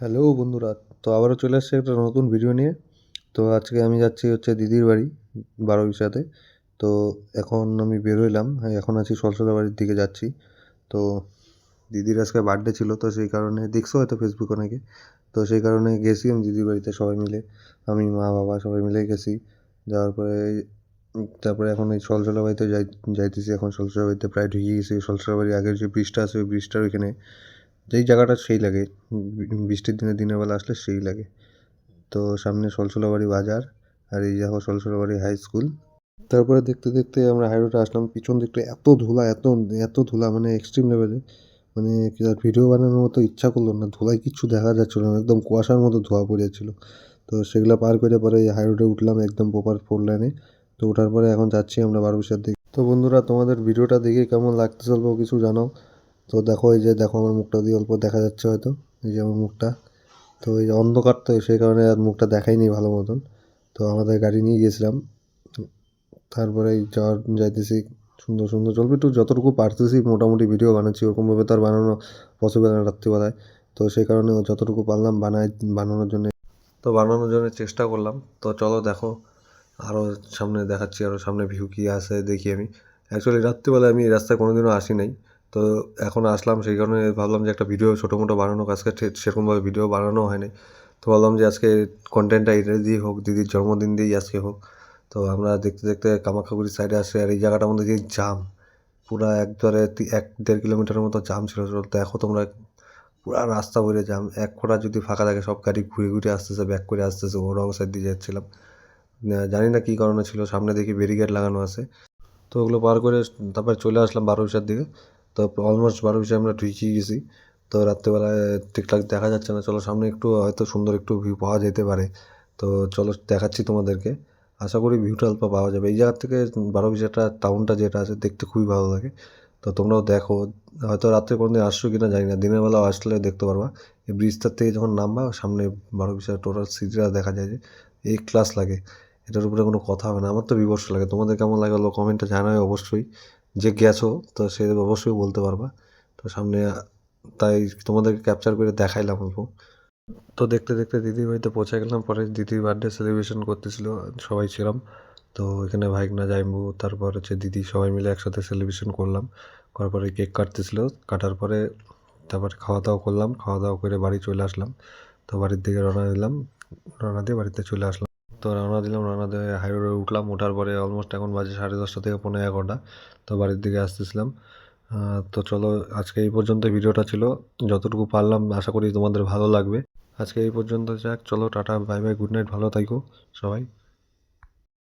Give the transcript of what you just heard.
Hello বন্ধুরা তো আবারও চলে আসছে একটা নতুন ভিডিও নিয়ে। তো আজকে আমি যাচ্ছি হচ্ছে দিদির বাড়ি বারো বিশাতে তো এখন আমি বেরোইলাম হ্যাঁ, এখন আছি সলসলা বাড়ির দিকে যাচ্ছি। তো দিদির আজকে বার্থডে ছিল তো সেই কারণে দেখছ হয়তো ফেসবুক অনেকে। তো সেই কারণে গেছি আমি দিদির বাড়িতে সবাই মিলে। আমি মা বাবা সবাই মিলে গেছি। যাওয়ার পরে তারপরে এখন এই সলসলা বাড়িতে যাই যাইতেছি। এখন সলসলা বাড়িতে প্রায় ঢুকে গেছি। সলসলা বাড়ির আগের যে ব্রিজটা আছে ওই ব্রিজটার ওইখানে যেই জায়গাটা সেই লাগে বৃষ্টির দিনে দিনের বেলা আসলে সেই লাগে। তো সামনে সলসলাবাড়ি বাজার, আর এই দেখো সলসলাবাড়ি হাই স্কুল তারপরে দেখতে দেখতে আমরা হাই রোডে আসলাম, পিছন দিকটা এত ধুলা, এত এত ধুলা মানে এক্সট্রিম লেভেলে মানে ভিডিও বানানোর মতো ইচ্ছা করল না, ধুলায় কিচ্ছু দেখা যাচ্ছিল না, একদম কুয়াশার মতো ধোয়া পড়েছিল। তো সেগুলো পার করে পরে হাই রোডে উঠলাম একদম প্রপার ফোর লাইনে তো ওঠার পরে এখন যাচ্ছি আমরা বারোবিশার দিকে। তো বন্ধুরা, তোমাদের ভিডিওটা দেখে কেমন লাগতে অল্প কিছু জানাও। তো দেখো, এই যে দেখো আমার মুখটা দিয়ে অল্প দেখা যাচ্ছে হয়তো, এই যে আমার মুখটা। তো এই যে অন্ধকার তো, সেই কারণে আর মুখটা দেখাইনি ভালো মতন। তো আমাদের গাড়ি নিয়ে গিয়েছিলাম তারপরে যাওয়ার, যাইতেছি সুন্দর সুন্দর। চলবে একটু যতটুকু পারতেছি, মোটামুটি ভিডিও বানাচ্ছি, ওরকমভাবে তো আর বানানো পসিবল না রাত্রিবেলায়। তো সেই কারণে যতটুকু পারলাম বানাই, বানানোর জন্য। তো বানানোর জন্য চেষ্টা করলাম। তো চলো দেখো আরও সামনে দেখাচ্ছি আরও সামনে ভিউ কী আছে দেখি আমি। অ্যাকচুয়ালি রাত্রিবেলায় আমি এই রাস্তায় কোনোদিনও আসি নাই। তো এখন আসলাম, সেই কারণে ভাবলাম যে একটা ভিডিও ছোটো মোটো বানানো, আজকে সেরকমভাবে ভিডিও বানানো হয়নি। তো ভাবলাম যে আজকে কন্টেন্টটা এটা দিয়েই হোক, দিদির জন্মদিন দিয়েই আজকে হোক। তো আমরা দেখতে দেখতে কামাখ্যাগুড়ির সাইডে আসি, আর এই জায়গাটার মধ্যে যে জাম, পুরা একবারে এক দেড় কিলোমিটারের মতো জাম ছিল। তো দেখো তোমরা, পুরা রাস্তা ভরে জাম, এক ফোঁটা যদি ফাঁকা থাকে, সব গাড়ি ঘুরে ঘুরে আসতেছে ব্যাক করে আসতেছে ও রং সাইড দিয়ে যাচ্ছিলাম। জানি না কী কারণে ছিল, সামনে দেখি ব্যারিকেড লাগানো আছে। তো ওগুলো পার করে তারপরে চলে আসলাম বারোবিশার দিকে। তো অলমোস্ট বারো বারোবিশায় আমরা ঢুকিয়ে গেছি। তো রাত্রেবেলায় ঠিকঠাক দেখা যাচ্ছে না। চলো সামনে একটু, হয়তো সুন্দর একটু ভিউ পাওয়া যেতে পারে। তো চলো দেখাচ্ছি তোমাদেরকে। আশা করি ভিউটা অল্প পাওয়া যাবে। এই জায়গার থেকে বারোবিশাটা টাউনটা যেটা আছে, দেখতে খুবই ভালো লাগে। তো তোমরাও দেখো। হয়তো রাত্রে কোনোদিন আসছো কি না জানি না। দিনের বেলা আসলে দেখতে পারবা। এই ব্রিজটার থেকে যখন নামবা, সামনে বারোবিশার টোটাল সিটিটা দেখা যায় যে, এই ক্লাস লাগে। এটার উপরে কোনো কথা হবে না। আমার তো বিবর্ষ লাগে। তোমাদের কেমন লাগে হলো কমেন্টে জানাবে অবশ্যই। যে গেছো, তো সে অবশ্যই বলতে পারবা। তো সামনে, তাই তোমাদেরকে ক্যাপচার করে দেখাইলাম অল্প তো দেখতে দেখতে দিদির বাড়িতে পৌঁছে গেলাম। পরে দিদির বার্থডে সেলিব্রেশন করতেছিল, সবাই ছিলাম। তো এখানে ভাইকনা জাইম্বু, তারপর হচ্ছে দিদি, সবাই মিলে একসাথে সেলিব্রেশন করলাম। করার পরে কেক কাটতেছিল। কাটার পরে তারপর খাওয়া দাওয়া করলাম। খাওয়া দাওয়া করে বাড়ি চলে আসলাম। তো বাড়ির দিকে রওনা দিলাম। রওনা দিয়ে বাড়িতে চলে আসলাম। তো রওনা দিলাম, রওনা দিয়ে হাই রোডে উঠলাম। ওঠার পরে অলমোস্ট এখন বাজে সাড়ে দশটা থেকে পনেরো এগারোটা। তো বাড়ির দিকে আসতেছিলাম। তো চলো, আজকে এই পর্যন্ত ভিডিওটা ছিল। যতটুকু পারলাম, আশা করি তোমাদের ভালো লাগবে। আজকে এই পর্যন্ত যাক। চলো, tata bye bye good night ভালো থাকো সবাই।